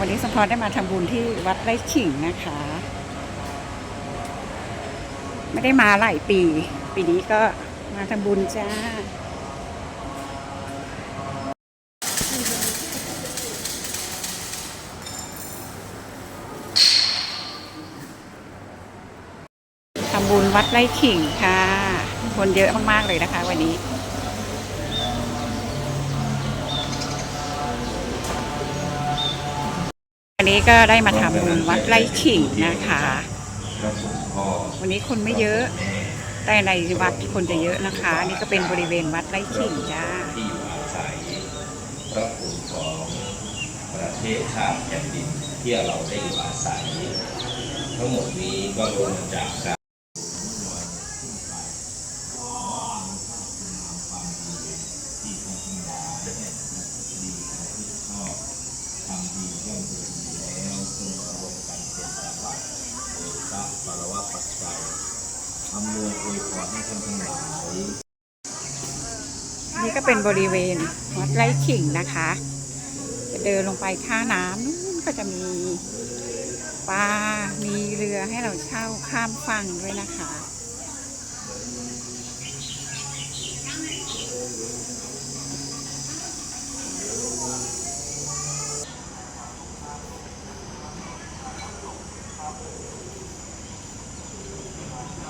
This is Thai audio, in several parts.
วันนี้สมพรได้มาทำบุญที่วัดไร่ขิงนะคะ ไม่ได้มาหลายปี ปีนี้ก็มาทำบุญจ้าทำบุญวัดไร่ขิงค่ะ คนเยอะมาก ๆ เลยนะคะวันนี้ นี้ก็ได้มาทำบุญวัดไร่ขิงนะคะ วันนี้คนไม่เยอะแต่ในวัดคนจะเยอะนะคะ นี่ก็เป็นบริเวณวัดไร่ขิงจ้าที่อยู่อาศัยพระคุณของประเทศชาติแผ่นดินที่เราได้อยู่อาศัย ทั้งหมดนี้ก็ล้วนมจากการ อำนวยอวยพรให้ท่านทั้งหลายนี่ก็เป็นบริเวณวัดไร่ขิงนะคะ จะเดินลงไปท่าน้ำนู้นก็จะมีปลา มีเรือให้เราเช่าข้ามฝั่งด้วยนะคะ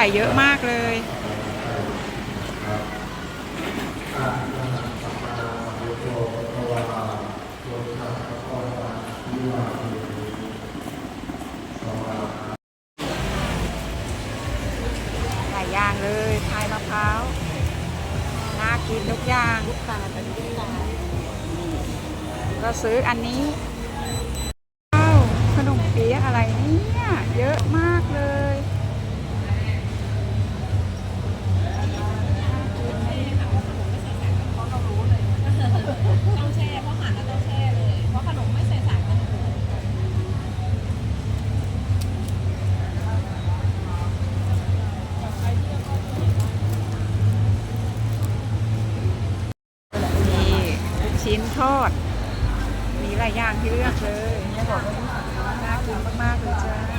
ขายเยอะมากเลยหลายอย่างเลยพายมะพร้าว น่ากินทุกอย่างลูกค้าเป็นลูกค้าก็ซื้ออันนี้ว้าขนมเปี๊ยะอะไรเนี่ย เยอะมากเลย ต้องแช่เพราะหั่นแล้วต้องแช่เลย เพราะขนมไม่ใส่สารกันบูด มีลูก ชิ้นทอด มีหลายอย่างที่เลือกเลยน่ากินมากๆเลยจ้า